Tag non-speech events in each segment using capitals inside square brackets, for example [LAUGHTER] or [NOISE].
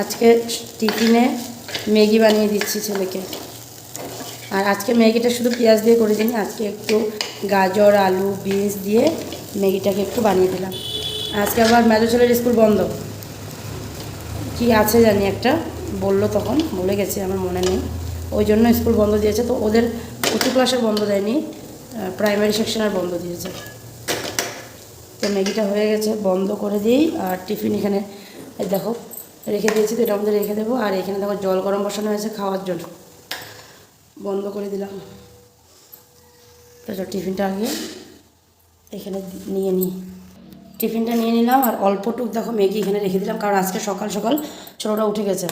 আজকে টিফিনে ম্যাগি বানিয়ে দিচ্ছি ছেলেকে। আর আজকে ম্যাগিটা শুধু পেঁয়াজ দিয়ে করে দিই আজকে একটু গাজর, আলু, বিনস দিয়ে ম্যাগিটাকে একটু বানিয়ে দিলাম। আজকে আবার মেজো ছেলের স্কুল বন্ধ। কি আছে জানি একটা, বলল তখন বলে গেছে, আমার মনে নেই। ওই জন্য স্কুল বন্ধ দিয়েছে, তো ওদের উঁচু ক্লাসের বন্ধ দেয়নি প্রাইমারি সেকশনের বন্ধ দিয়েছে। তো ম্যাগিটা হয়ে গেছে, বন্ধ করে দিই, আর টিফিন এখানে দেখো রেখে দিয়েছি, তো এটা মধ্যে রেখে দেবো। আর এখানে দেখো জল গরম বসানো হয়েছে খাওয়ার জন্য। বন্ধ করে দিলাম। তো চলো টিফিনটা আগে এখানে নিয়ে নিই। টিফিনটা নিয়ে নিলাম, আর অল্পটুক দেখো ম্যাগি এখানে রেখে দিলাম, কারণ আজকে সকাল সকাল ছোটোটা উঠে গেছে।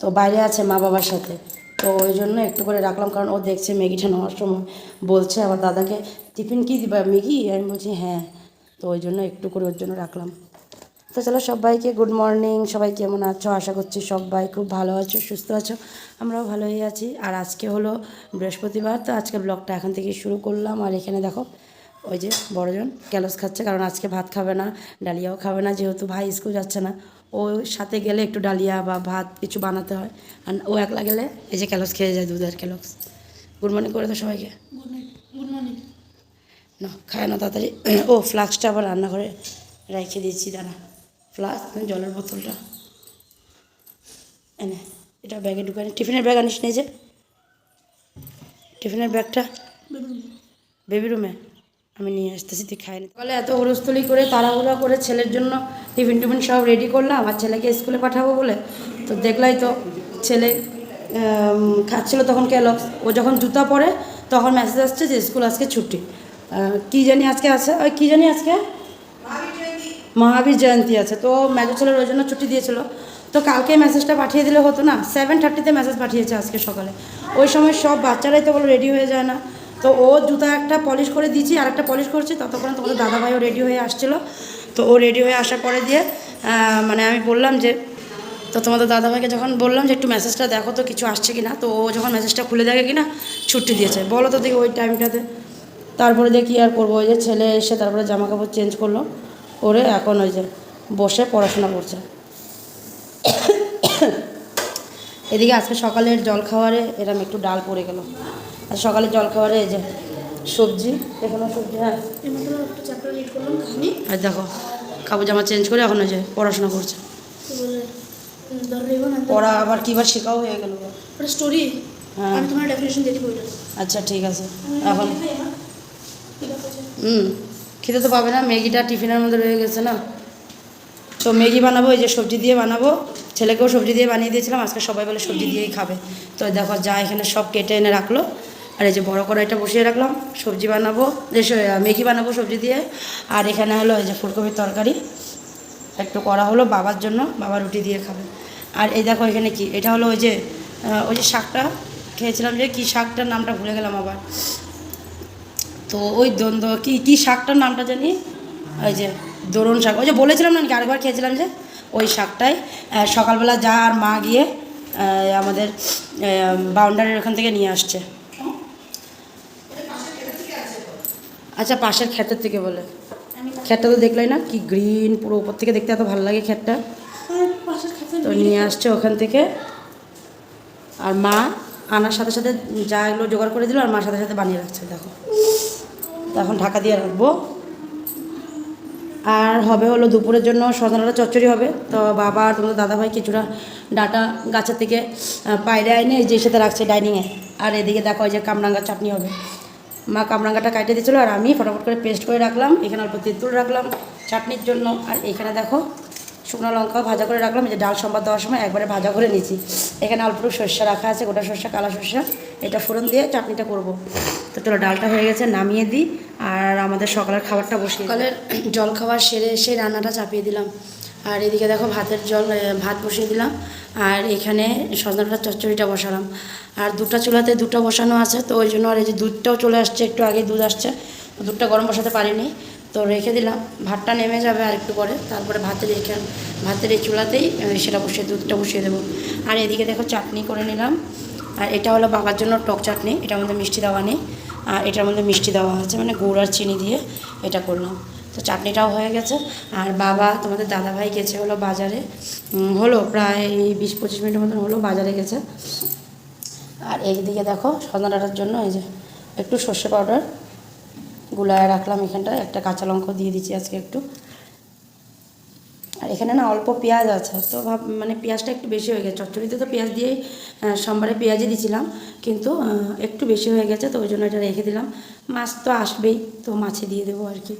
তো বাইরে আছে মা বাবার সাথে। তো ওই জন্য একটু করে রাখলাম, কারণ ও দেখছে ম্যাগিটা নেওয়ার সময়। বলছে আবার দাদাকে, টিফিন কি দিবা, ম্যাগি? আমি বলছি হ্যাঁ। তো ওই জন্য একটু করে ওর জন্য রাখলাম। তো চলো সবাইকে গুড মর্নিং সবাই কেমন আছো? আশা করছি সবাই খুব ভালো আছো সুস্থ আছো। আমরাও ভালোই আছি। আর আজকে হলো বৃহস্পতিবার তো আজকে ব্লগটা এখন থেকে শুরু করলাম। আর এখানে দেখো ওই যে বড়জন ক্যালস খাচ্ছে কারণ আজকে ভাত খাবে না ডালিয়াও খাবে না যেহেতু ভাই স্কুল যাচ্ছে না। ও সাথে গেলে একটু ডালিয়া বা ভাত কিছু বানাতে হয়। আর ও একলা গেলে এই যে ক্যালস খেয়ে যায় দুধের ক্যালস। গুড মর্নিং করে তো সবাইকে। গুড মর্নিং না খায় না তাড়াতাড়ি। [CLEARS THROAT] ও ফ্লাক্সটা আবার রান্নাঘরে রেখে দিয়েছি দাঁড়া। ফ্লাক্স জলের বোতলটা। এনে, এটা ব্যাগে ঢুকানি টিফিনের ব্যাগ আনিস নিয়ে যে। টিফিনের ব্যাগটা বেবি রুমে। আমি নিয়ে আসতেছি, তুই খাই নি। সকালে এত হুড়স্থুলি করে, তাড়াহুড়া করে ছেলের জন্য টিফিন টিফিন সব রেডি করলাম, আর ছেলেকে স্কুলে পাঠাবো বলে। তো দেখলাই তো ছেলে খাচ্ছিল তখন ক্যালক্স ও যখন জুতা পরে, তখন মেসেজ আসছে যে, স্কুল আজকে ছুটি। কী জানি আজকে আছে? ওই কী জানি আজকে? মহাবীর জয়ন্তী আছে। তো মেজো ছেলের ওই জন্য ছুটি দিয়েছিল। তো কালকে মেসেজটা পাঠিয়ে দিলে হতো না? সেভেন থার্টিতে মেসেজ পাঠিয়েছে আজকে সকালে। ওই সময় সব বাচ্চারাই তো বলো রেডি হয়ে যায় না। তো ও জুতা একটা পলিশ করে দিয়েছি, আর একটা পলিশ করছি, ততক্ষণ তোমাদের দাদাভাইও রেডি হয়ে আসছিল। তো ও রেডি হয়ে আসার পরে দিয়ে মানে আমি বললাম যে, তো তোমাদের দাদাভাইকে যখন বললাম যে, একটু মেসেজটা দেখো তো কিছু আসছে কি না তো ও যখন মেসেজটা খুলে দেখে কি না ছুটি দিয়েছে। বলো তো দেখি ওই টাইমটাতে তারপরে দেখি আর করব। ওই যে ছেলে এসে তারপরে জামা কাপড় চেঞ্জ করল। করে এখন ওই যে বসে পড়াশোনা করছে। এদিকে আজকে সকালের জল খাওয়ারে এরম একটু ডাল পড়ে গেল। আর সকালের জল খাওয়ারে এই যে সবজি এখানে সবজি হ্যাঁ। আর দেখো কাপড় জামা চেঞ্জ করে এখন ওই যে পড়াশোনা করছে। পড়া আবার কিবার শেখাও হয়ে গেল। স্টোরি হ্যাঁ। আচ্ছা ঠিক আছে। এখন। হুম। খেতে তো পাবে না, ম্যাগিটা টিফিনের মধ্যে রয়ে গেছে না। তো ম্যাগি বানাবো, এই যে সবজি দিয়ে বানাবো। ছেলেকেও সবজি দিয়ে বানিয়ে দিয়েছিলাম, আজকে সবাই বলে সবজি দিয়েই খাবে। তো দেখো যা এখানে সব কেটে এনে রাখল। আর এই যে বড় কড়াইটা বসিয়ে রাখলাম, সবজি বানাবো ম্যাগি বানাবো সবজি দিয়ে। আর এখানে হলো এই যে ফুলকপির তরকারি। একটু করা হলো বাবার জন্য, বাবা রুটি দিয়ে খাবে। আর এই দেখো এখানে কি, এটা হলো ওই যে ওই যে শাকটা, খেয়েছিলাম যে কী শাকটার নামটা ভুলে গেলাম আবার। তো ওই দ্বন্দ্ব কি কী শাকটার নামটা জানি? ওই যে দরুন শাক। ওই যে বলেছিলাম না আরেকবার খেয়েছিলাম যে? ওই শাকটাই। সকালবেলা যা আর মা গিয়ে আমাদের বাউন্ডারির ওখান থেকে নিয়ে আসছে। আচ্ছা পাশের ক্ষেতের থেকে বলে। ক্ষেতটা তো দেখলাই না, কি গ্রিন পুরো উপর থেকে দেখতে এত ভালো লাগে ক্ষেতটা। তো নিয়ে আসছে ওখান থেকে। আর মা আনার সাথে সাথে যা এগুলো জোগাড় করে দিল, আর মার সাথে সাথে বানিয়ে রাখছে, দেখো। এখন ঢাকা দিয়ে রাখব। আর হবে হলো দুপুরের জন্য সন্ধ্যাটা চচ্চড়ি হবে। তো বাবা আর তোমাদের দাদাভাই কিছুটা ডাটা গাছের থেকে পায়রে আইনে এই যে সাথে রাখছে ডাইনিংয়ে আর এদিকে দেখো ওই যে কামরাঙ্গা চাটনি হবে। মা কামরাঙ্গাটা কাটিয়ে দিয়েছিলো আর আমি ফটাফট করে পেস্ট করে রাখলাম। এখানে অল্প তেঁতুল রাখলাম চাটনির জন্য। আর এখানে দেখো শুকনো লঙ্কাও ভাজা করে রাখলাম যে ডাল সম্বাদ দেওয়ার সময় একবারে ভাজা করে নিয়েছি। এখানে অল্প সর্ষে রাখা আছে, গোটা সর্ষে, কালা সর্ষে, এটা ফোড়ন দিয়ে চাটনিটা করব। তো চলো, ডালটা হয়ে গেছে, নামিয়ে দিই, আর আমাদের সকালের খাবারটা বসিয়ে সকালের জল খাবার সেরে এসে রান্নাটা চাপিয়ে দিলাম। আর এদিকে দেখো ভাতের জল ভাত বসিয়ে দিলাম, আর এখানে সজনাটা চচ্চড়িটা বসালাম। আর দুটো চুলাতে দুটো বসানো আছে, তো ওই জন্য আর এই যে দুধটাও চলে আসছে, একটু আগে দুধ আসছে দুধটা গরম বসাতে পারিনি। তো রেখে দিলাম। ভাতটা নেমে যাবে আর একটু পরে, তারপরে ভাতের এখানে ভাতের এই চুলাতেই সেটা বসিয়ে দুধটা বসিয়ে দেবো। আর এদিকে দেখো চাটনি করে নিলাম। আর এটা হলো বাবার জন্য টক চাটনি, এটার মধ্যে মিষ্টি দেওয়া নেই। আর এটার মধ্যে মিষ্টি দেওয়া আছে মানে গুড় আর চিনি দিয়ে এটা করলাম। তো চাটনিটাও হয়ে গেছে। আর বাবা, তোমাদের দাদাভাই গেছে হলো বাজারে। হলো প্রায় এই বিশ পঁচিশ মিনিটের মতন হলো বাজারে গেছে। আর এইদিকে দেখো সজনা ডাঁটার জন্য, এই যে একটু সর্ষে পাউডার গুলায় রাখলাম এখানটা একটা কাঁচা লঙ্কা দিয়ে দিচ্ছি আজকে একটু। আর এখানে না অল্প পেঁয়াজ আছে, তো ভাব মানে পেঁয়াজটা একটু বেশি হয়ে গেছে। চচ্চড়িতে তো পেঁয়াজ দিয়েই সোমবারে পেঁয়াজই দিয়েছিলাম কিন্তু একটু বেশি হয়ে গেছে, তো ওই জন্য এটা রেখে দিলাম। মাছ তো আসবেই, তো মাছে দিয়ে দেবো আর কি।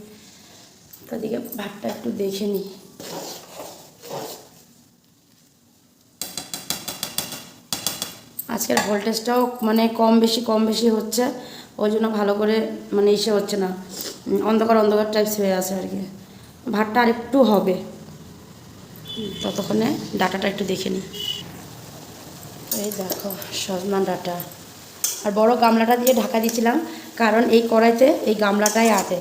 তো ভাতটা একটু দেখে নিই। আজকের ভোল্টেজটাও মানে কম বেশি কম বেশি হচ্ছে। ওই জন্য ভালো করে মানে ইসে হচ্ছে না। অন্ধকার অন্ধকার টাইপস হয়ে আছে আর কি। ভাতটা আর একটু হবে। ততক্ষণে ডাটাটা একটু দেখে নিই এই দেখো সজনা ডাটা। আর বড় গামলাটা দিয়ে ঢাকা দিয়েছিলাম, কারণ এই কড়াইতে এই গামলাটাই আটে।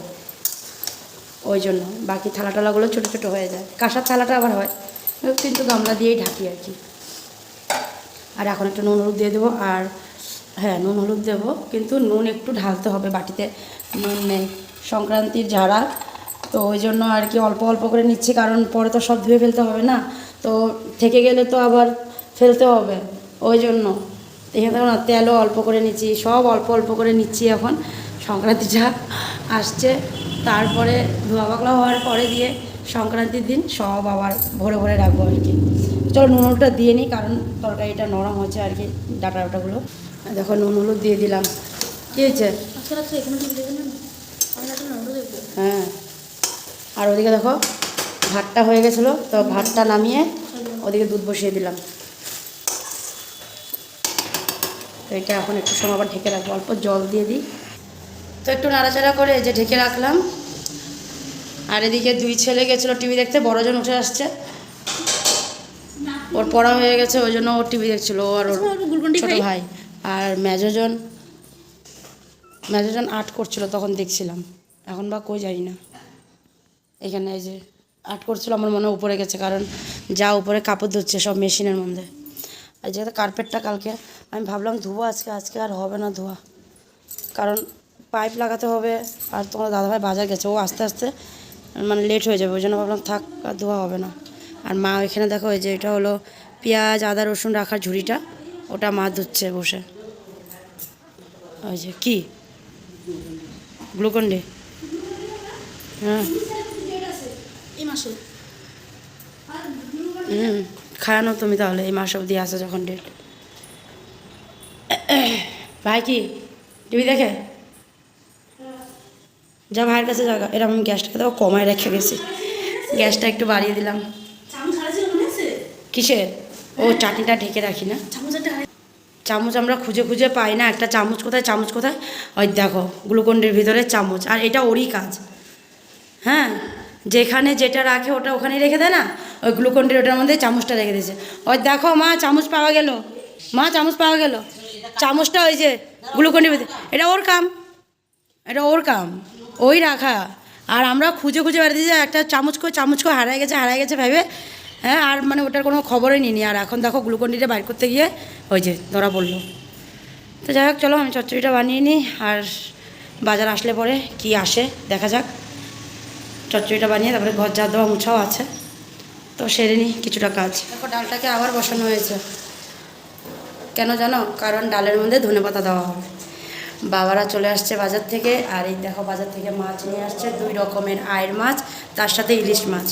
ওই জন্য বাকি থালা টালাগুলো ছোটো ছোটো হয়ে যায়। কাঁসার থালাটা আবার হয়। কিন্তু গামলা দিয়েই ঢাকি আর কি। আর এখন একটু নুন হলুদ দিয়ে দেবো। আর হ্যাঁ নুন, হলুদ দেবো, কিন্তু নুন একটু ঢালতে হবে বাটিতে। নুন নেই। সংক্রান্তির ঝাড়া তো ওই জন্য আর কি অল্প অল্প করে নিচ্ছি, কারণ পরে তো সব ধুয়ে ফেলতে হবে না। তো থেকে গেলে তো আবার ফেলতে হবে, ওই জন্য। এখানে দেখো না, তেলও অল্প করে নিচ্ছি, সব অল্প অল্প করে নিচ্ছি এখন। সংক্রান্তি যা আসছে, তারপরে ধোয়া পাকলা হওয়ার পরে দিয়ে সংক্রান্তির দিন সব আবার ভরে ভরে রাখব আর কি। চলো নুনটা দিয়ে নিই, কারণ তরকারিটা নরম হচ্ছে আর কি, ডাটা ডাটাগুলো দেখো নুন হলুদ দিয়ে দিলাম। কী হয়েছে? নটা দেখব। হ্যাঁ। আর ওদিকে দেখো ভাতটা হয়ে গেছিল তো ভাতটা নামিয়ে ওদিকে দুধ বসিয়ে দিলাম। তো এটা এখন একটু সময় আবার ঢেকে রাখব অল্প জল দিয়ে দিই। তো একটু নাড়াচাড়া করে যে ঢেকে রাখলাম। আর এদিকে দুই ছেলে গেছিল টিভি দেখতে বড়জন উঠে আসছে। ওর পড়া হয়ে গেছে ওই জন্য ওর টিভি দেখছিল আর ওর আচ্ছা, ছোট। ভাই। আর মেজোজন মেজোজন আর্ট করছিল, তখন দেখছিলাম। এখন বা কই জানি না। এখানে এই যে আর্ট করছিল, আমার মনে উপরে গেছে, কারণ যা উপরে কাপড় ধুচ্ছে সব মেশিনের মধ্যে। আর যেহেতু কার্পেটটা কালকে, আমি ভাবলাম ধোবো আজকে আজকে আর হবে না ধোয়া। কারণ পাইপ লাগাতে হবে, আর তোমার দাদাভাই বাজার গেছে, ও আস্তে আস্তে মানে লেট হয়ে যাবে, ওই জন্য ভাবলাম থাক, আর ধোয়া হবে না। আর মা ওইখানে দেখো ওই যে এটা হলো পেঁয়াজ, আদা, রসুন রাখার ঝুড়িটা। ওটা মা ধুচ্ছে বসে। ওই যে কি? গ্লুকন্ডি হ্যাঁ। এই হুম খায়ানো তুমি তাহলে এই মাস অবধি আসো যখন ডেট। ভাই কি? টিভি দেখে? যা ভাইয়ের কাছে জায়গা এরকম গ্যাসটাকে তো কমায় রেখে গেছি। গ্যাসটা একটু বাড়িয়ে দিলাম। কিসের? ও চাটনিটা ঢেকে রাখি না। চামচ চামচ আমরা খুঁজে খুঁজে পাই না একটা চামচ কোথায় চামচ কোথায়? ওই দেখো গ্লুকন্ডির ভিতরে চামচ আর এটা ওরই কাজ। হ্যাঁ যেখানে যেটা রাখে ওটা ওখানে রেখে দেয় না? ওই গ্লুকন্ডির ওটার মধ্যে চামচটা রেখে দিয়েছে। ওই দেখো মা চামচ পাওয়া গেল। মা চামচ পাওয়া গেল। চামচটা ওই যে গ্লুকন্ডির ভিতরে এটা ওর কাম। এটা ওর কাম ওই রাখা। আর আমরা খুঁজে খুঁজে বেড়াতে যে একটা চামচ করে চামচ করে হারায় গেছে হারায় গেছে ভেবে হ্যাঁ আর মানে ওটার কোনো খবরই নিইনি। আর এখন দেখো গ্লুকন্ডিটা বাইর করতে গিয়ে ওই যে ধরা পড়ল। তো যাই হোক, চলো আমি চচ্চড়িটা বানিয়ে নিই আর বাজার আসলে পরে কি আসে, দেখা যাক। চচ্চড়িটা বানিয়ে তারপরে ঘর যা দেওয়া মুছাও আছে। তো সেরে নিই, কিছুটা কাজ। দেখো, ডালটাকে আবার বসানো হয়েছে। কেন জানো? কারণ ডালের মধ্যে ধনেপাতা দেওয়া হবে। বাবারা চলে আসছে বাজার থেকে। আর এই দেখো, বাজার থেকে মাছ নিয়ে আসছে দুই রকমের আয়ের মাছ, তার সাথে ইলিশ মাছ।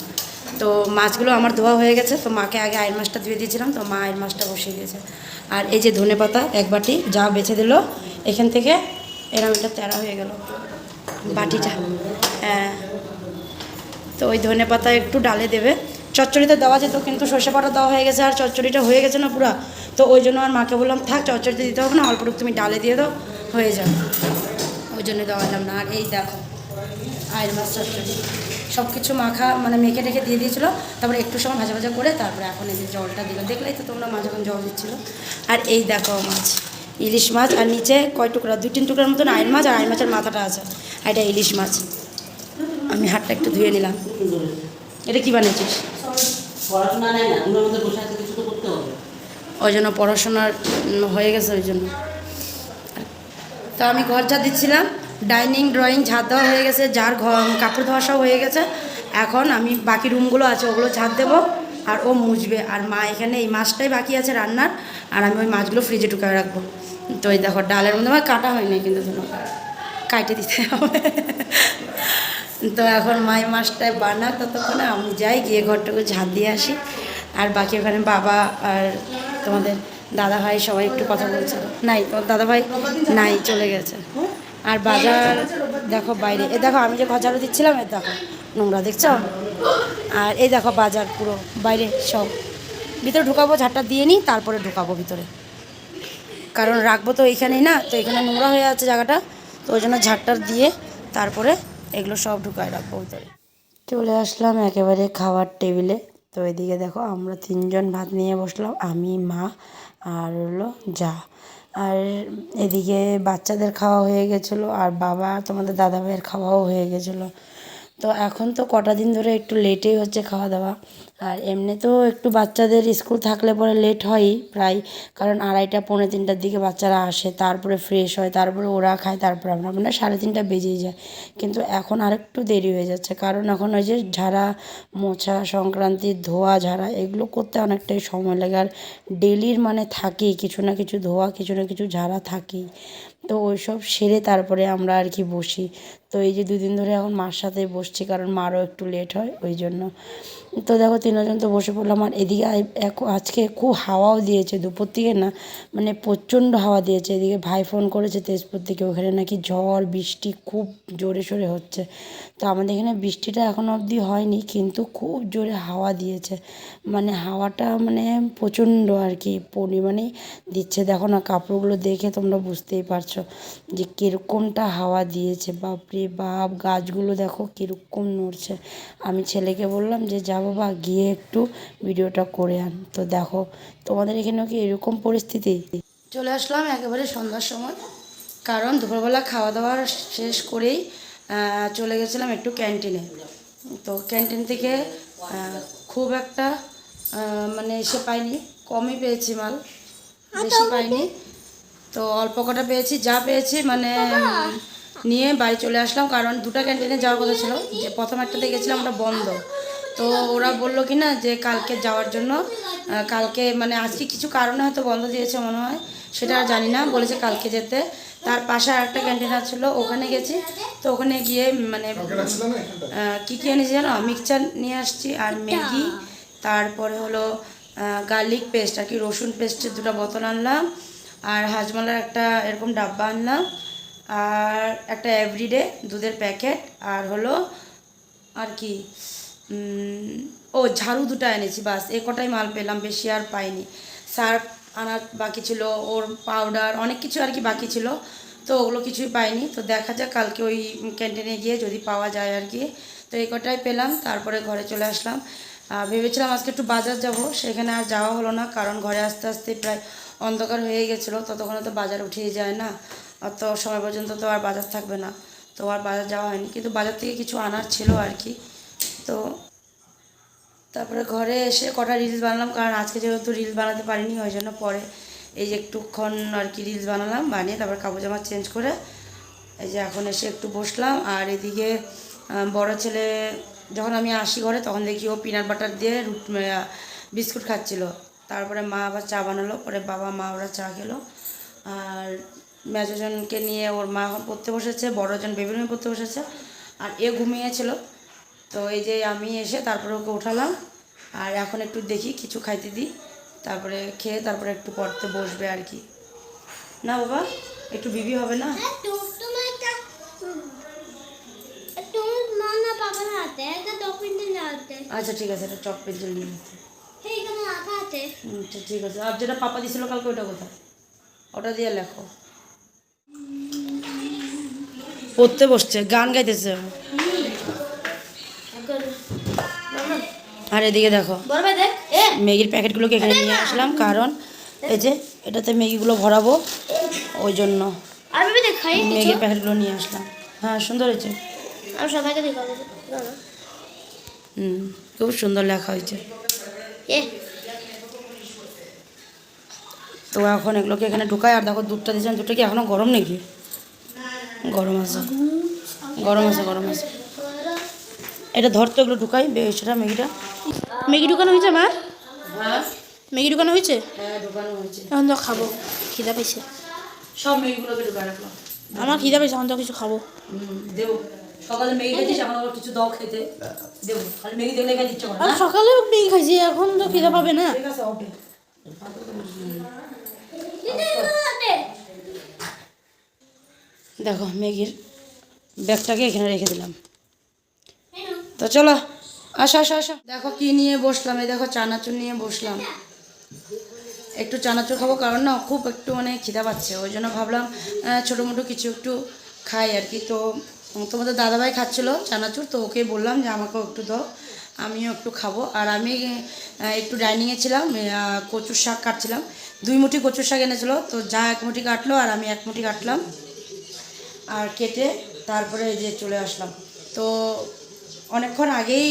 তো মাছগুলো আমার ধোয়া হয়ে গেছে, তো মাকে আগে আয়ের মাছটা ধুয়ে দিয়েছিলাম, তো মা আয়ের মাছটা বসিয়ে দিয়েছে। আর এই যে ধনেপাতা এক বাটি যা বেছে দিল, এখান থেকে এরম এটা তেরা হয়ে গেল, বাটিটা। হ্যাঁ। তো ওই ধনে পাতা একটু ডালে দেবে। চচ্চড়িতে দেওয়া যেত, কিন্তু সর্ষে পাতা দেওয়া হয়ে গেছে, আর চচ্চড়িটা হয়ে গেছে না পুরা। তো ওই জন্য আর মাকে বললাম, থাক, চচ্চড়িতে দিতে হবে না অল্পটুকু তুমি ডালে দিয়ে দাও, হয়ে যাবে। ওই জন্য দেওয়ালাম না। আর এই দেখো আয়ের মাছ চচ্চড়ি সব কিছু মাখা মানে মেখে রেখে দিয়ে দিয়েছিলো তারপরে একটু সময় ভাজা ভাজা করে তারপরে এখন এই যে জলটা দিল। দেখলেই তো তোমরা মা যখন জল দিচ্ছিল। আর এই দেখো মাছ ইলিশ মাছ আর নিচে কয় টুকরা দুই তিন টুকরার মতন আয়ের মাছ আর আয়ের মাছের মাথাটা আছে। আর এটা ইলিশ মাছ। আমি হাতটা একটু ধুয়ে নিলাম। এটা কী বানিয়েছিস? ওই জন্য পড়াশোনার হয়ে গেছে ওই জন্য। তা আমি ঘর যা দিচ্ছিলাম ডাইনিং, ড্রয়িং ঝাঁট দেওয়া হয়ে গেছে, যার কাপড় ধোয়া সব হয়ে গেছে। এখন আমি বাকি রুমগুলো আছে, ওগুলো ঝাঁট দেবো, আর ও মুছবে। আর মা এখানে এই মাছটাই বাকি আছে রান্নার, আর আমি ওই মাছগুলো ফ্রিজে ঢুকায় রাখব। তো এই দেখো, ডালের মধ্যে আমার কাটা হয়নি কিন্তু কাটে দিতে হবে। তো এখন মাই মাছটায় বানা ততক্ষণে আমি যাই, গিয়ে ঘরটাকে ঝাঁট দিয়ে আসি। আর বাকি ওখানে বাবা আর তোমাদের দাদা ভাই সবাই একটু কথা বলছে। নাই, তোমার দাদা ভাই নাই, চলে গেছে। আর বাজার, দেখো বাইরে। এ দেখো, আমি যে ঘর দিচ্ছিলাম, এ দেখো, নোংরা দেখছ? আর এই দেখো বাজার পুরো, বাইরে সব। ভিতরে ঢুকাবো, ঝাড়টা দিয়ে নিই, তারপরে ঢুকাবো ভিতরে। কারণ রাখব তো এইখানেই না, তো এখানে নোংরা হয়ে আছে জায়গাটা, তো ওই জন্য ঝাড়টার দিয়ে তারপরে এগুলো সব ঢুকায় রাখব ভিতরে। চলে আসলাম একেবারে খাওয়ার টেবিলে। তো এদিকে দেখো, আমরা তিনজন ভাত নিয়ে বসলাম, আমি, মা, আর হলো যা। আর এদিকে বাচ্চাদের খাওয়া হয়ে গেছিল, আর বাবা তোমাদের দাদা ভাইয়ের খাওয়াও হয়ে গেছিল। তো এখন তো কটা দিন ধরে একটু লেটেই হচ্ছে খাওয়া দাওয়া। আর এমনিতেও একটু বাচ্চাদের স্কুল থাকলে পরে লেট হয়ই প্রায়, কারণ আড়াইটা, পৌনে তিনটার দিকে বাচ্চারা আসে, তারপরে ফ্রেশ হয়, তারপরে ওরা খায়, তারপরে আমরা মানে সাড়ে তিনটা বেজেই যায়। কিন্তু এখন আরেকটু দেরি হয়ে যাচ্ছে, কারণ এখন ওই যে ঝাড়া, মোছা, সংক্রান্তি, ধোয়া, ঝাড়া, এগুলো করতে অনেকটাই সময় লাগে। আর ডেলির মানে থাকেই, কিছু না কিছু ধোয়া, কিছু না কিছু ঝাড়া থাকেই। তো ওই সব সেরে তারপরে আমরা আর কি বসি। তো এই যে দুদিন ধরে এখন মার সাথে বসছি, কারণ মারও একটু লেট হয়, ওই জন্য। তো দেখো তিনজন তো বসে পড়লাম, আর এদিকে আজকে খুব হাওয়াও দিয়েছে, দুপুর থেকে না মানে প্রচণ্ড হাওয়া দিয়েছে। এদিকে ভাই ফোন করেছে তেজপুর থেকে, ওখানে নাকি ঝড়, বৃষ্টি খুব জোরে সোরে হচ্ছে। তো আমাদের এখানে বৃষ্টিটা এখনও অবধি হয়নি, কিন্তু খুব জোরে হাওয়া দিয়েছে। মানে হাওয়াটা মানে প্রচণ্ড আর কি পরিমাণেই দিচ্ছে। দেখো না, কাপড়গুলো দেখে তোমরা বুঝতেই পারছ। যে কীরকমটা হাওয়া দিয়েছে বাপরে বাপ গাছগুলো দেখো কীরকম নড়ছে। আমি ছেলেকে বললাম যে যা বাবা গিয়ে একটু ভিডিওটা করে আন। তো দেখো তোমাদের এখানেও কি এরকম পরিস্থিতি? চলে আসলাম একেবারে সন্ধ্যার সময় কারণ দুপুরবেলা খাওয়া দাওয়া শেষ করেই চলে গেছিলাম একটু ক্যান্টিনে। তো ক্যান্টিন থেকে খুব একটা মানে এসে পাইনি কমই পেয়েছি মাল বেশি পাইনি। তো অল্প কটা পেয়েছি যা পেয়েছি মানে নিয়ে বাড়ি চলে আসলাম কারণ দুটো ক্যান্টিনে যাওয়ার কথা ছিল যে প্রথম একটাতে গেছিলাম ওটা বন্ধ। তো ওরা বলল কি না যে কালকে যাওয়ার জন্য কালকে মানে আজকে কিছু কারণে হয়তো বন্ধ দিয়েছে মনে হয় সেটা আর জানি না বলেছে কালকে যেতে। তার পাশে আরেকটা ক্যান্টিন ছিল ওখানে গেছি তো ওখানে গিয়ে মানে কি কি এনেছি জানো? মিক্সচার নিয়ে আসছি আর ম্যাগি তারপরে হলো গার্লিক পেস্ট আর কি রসুন পেস্টের দুটো বোতল আনলাম আর হাজমালার একটা এরকম ডাব্বা আনলাম, আর একটা এভরিডে দুধের প্যাকেট আর হলো, আর কি ও ঝাড়ু দুটো এনেছি, বাস, এ কটাই মাল পেলাম, বেশি আর পাইনি। সার্ফ আনার বাকি ছিল, ওর পাউডার অনেক কিছু আর কি বাকি ছিল, তো ওগুলো কিছুই পাইনি। তো দেখা যাক, কালকে ওই ক্যান্টিনে গিয়ে যদি পাওয়া যায় আর কি। তো এই কটাই পেলাম, তারপরে ঘরে চলে আসলাম। ভেবেছিলাম আজকে একটু বাজার যাব, সেখানে আর যাওয়া হলো না, কারণ ঘরে আসতে আসতে প্রায় অন্ধকার হয়ে গেছিল, ততক্ষণে তো বাজার উঠিয়ে যায় না অত সময় পর্যন্ত তো আর বাজার থাকবে না, তো আর বাজার যাওয়া হয়নি, কিন্তু বাজার থেকে কিছু আনার ছিল আর কি, তো তারপরে ঘরে এসে কটা রিলস বানালাম, কারণ আজকে যেহেতু রিলস বানাতে পারিনি, ওই জন্য পরে এই যে একটুক্ষণ আর কি রিলস বানালাম, বানিয়ে তারপর কাপড় জামা চেঞ্জ করে, এই যে এখন এসে একটু বসলাম, আর এদিকে বড় ছেলে যখন আমি আসি ঘরে, তখন দেখি ও পিনাট বাটার দিয়ে রুট বিস্কুট খাচ্ছিল। তারপরে মা আবার চা বানালো, পরে বাবা, মা ওরা চা খেলো। আর মেজোজনকে নিয়ে ওর মা এখন পড়তে বসেছে, বড়জন বেবি রুমে পড়তে বসেছে, আর এ ঘুমিয়েছিল। তো এই যে আমি এসে তারপরে ওকে উঠালাম, আর এখন একটু দেখি, কিছু খাইতে দিই। তারপরে খেয়ে তারপরে একটু পড়তে বসবে আর কি। না বাবা, একটু বিবি হবে না? বাবার হাতে একটা ডকুমেন্ট হাতে আচ্ছা ঠিক আছে এটা চক পেন্সিল নিয়ে নিচ্ছি। সেইখানে রাখা আছে। আচ্ছা ঠিক আছে। আর যেটা পাপা দিছিল কালকে ওটা কোথায়? ওটা দিয়ে লেখো। পড়তে বসছে গান গাইতেছে। আর এদিকে দেখো ম্যাগির প্যাকেটগুলোকে এখানে নিয়ে আসলাম কারণ এই যে এটাতে ম্যাগিগুলো ভরাবো ওই জন্য। আর ম্যাগির প্যাকেটগুলো নিয়ে আসলাম। হ্যাঁ সুন্দর হয়েছে। আমি সবাইকে দেখাবো। হুম খুব সুন্দর লেখা হয়েছে। তো এখন এগুলোকে এখানে ঢুকায় আর দেখো দুধটা দিয়েছিলাম দুধটা কি এখনও গরম নাকি? গরম আছে। গরম আছে গরম আছে। এটা ধরতে এগুলো ঢুকাই সেটা ম্যাগিটা। ম্যাগি ঢুকানো হয়েছে মা? হ্যাঁ। ম্যাগি ঢুকানো হয়েছে? হ্যাঁ ঢোকানো হয়েছে। এখন তো খাব খিদা পেয়েছে। সব মেয়েগুলোকে ঢোকা রাখলাম। আমার খিদা পেয়েছে এখন তো কিছু খাব। দেবো। সকালে মেগি খেয়েছিস এখন আবার কিছু দাও খেতে। দেবো খালি মেগি দেখলে খেতে ইচ্ছে না? সকালে খাইছি এখন তো খিদা পাবে না। ঠিক আছে ওকে দেখো ম্যাগির ব্যাগটাকে এখানে রেখে দিলাম। তো চলো আসো আসো আসো। দেখো কি নিয়ে বসলাম এই দেখো চানাচুর নিয়ে বসলাম। একটু চানাচুর খাব কারণ না খুব একটু মানে খিদা পাচ্ছে। ওই জন্য ভাবলাম ছোটো মোটো কিছু একটু খাই আর কি। তো তোমাদের দাদাভাই খাচ্ছিলো চানাচুর, তো ওকে বললাম যে আমাকেও একটু দাও, আমিও একটু খাব। আর আমি একটু ডাইনিংয়ে ছিলাম কচুর শাক কাটছিলাম। দুই মুঠি কচুর শাক এনেছিলো, তো যা এক মুঠি কাটলো আর আমি এক মুঠি কাটলাম। আর কেটে তারপরে এই যে চলে আসলাম। তো অনেকক্ষণ আগেই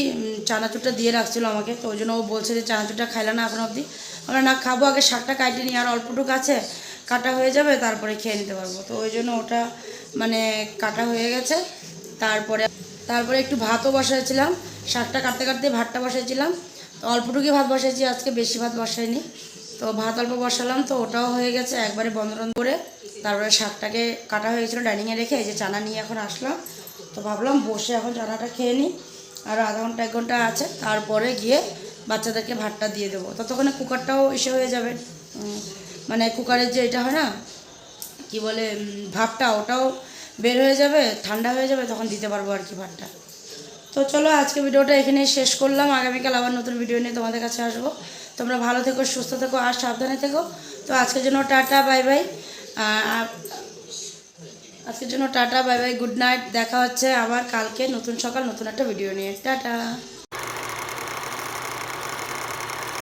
চানাচুরটা দিয়ে রাখছিলো আমাকে, তো ওই জন্য ও বলছে যে চানাচুরটা খাইলে না এখন অবধি। আমরা না খাব, আগে শাকটা কাটে নিই, আর অল্পটুকু আছে কাটা হয়ে যাবে, তারপরে খেয়ে নিতে পারব। তো ওই জন্য ওটা মানে কাটা হয়ে গেছে। তারপরে তারপরে একটু ভাতও বসাইছিলাম। শাকটা কাটতে কাটতে ভাতটা বসাইছিলাম। তো অল্পটুকুই ভাত বসাইছি, আজকে বেশি ভাত বসাইনি। তো ভাত অল্প বসালাম, তো ওটাও হয়ে গেছে একবারে বন্ধ টন্ধ করে। তারপরে শাকটাকে কাটা হয়ে গেছিল ডাইনিংয়ে রেখে যে চানা নিয়ে এখন আসলাম। তো ভাবলাম বসে এখন চানাটা খেয়ে নিই। আর আধা ঘণ্টা, এক ঘণ্টা আছে, তারপরে গিয়ে বাচ্চাদেরকে ভাতটা দিয়ে দেবো। ততক্ষণে কুকারটাও এসে হয়ে যাবে। মানে কুকারের যে এটা হয় না, কি বলে ভাপটা ওটাও বের হয়ে যাবে, ঠান্ডা হয়ে যাবে, তখন দিতে পারব আর কি ভাতটা। তো চলো আজকে ভিডিওটা এখানেই শেষ করলাম, আগামীকাল আবার নতুন ভিডিও নিয়ে তোমাদের কাছে আসব। তোমরা ভালো থেকো, সুস্থ থেকো আর সাবধানে থেকো। তো আজকের জন্য টাটা, বাই বাই। আজকের জন্য tata, bye bye, good night. দেখা হচ্ছে আবার কালকে নতুন সকাল, নতুন একটা ভিডিও নিয়ে। টাটা।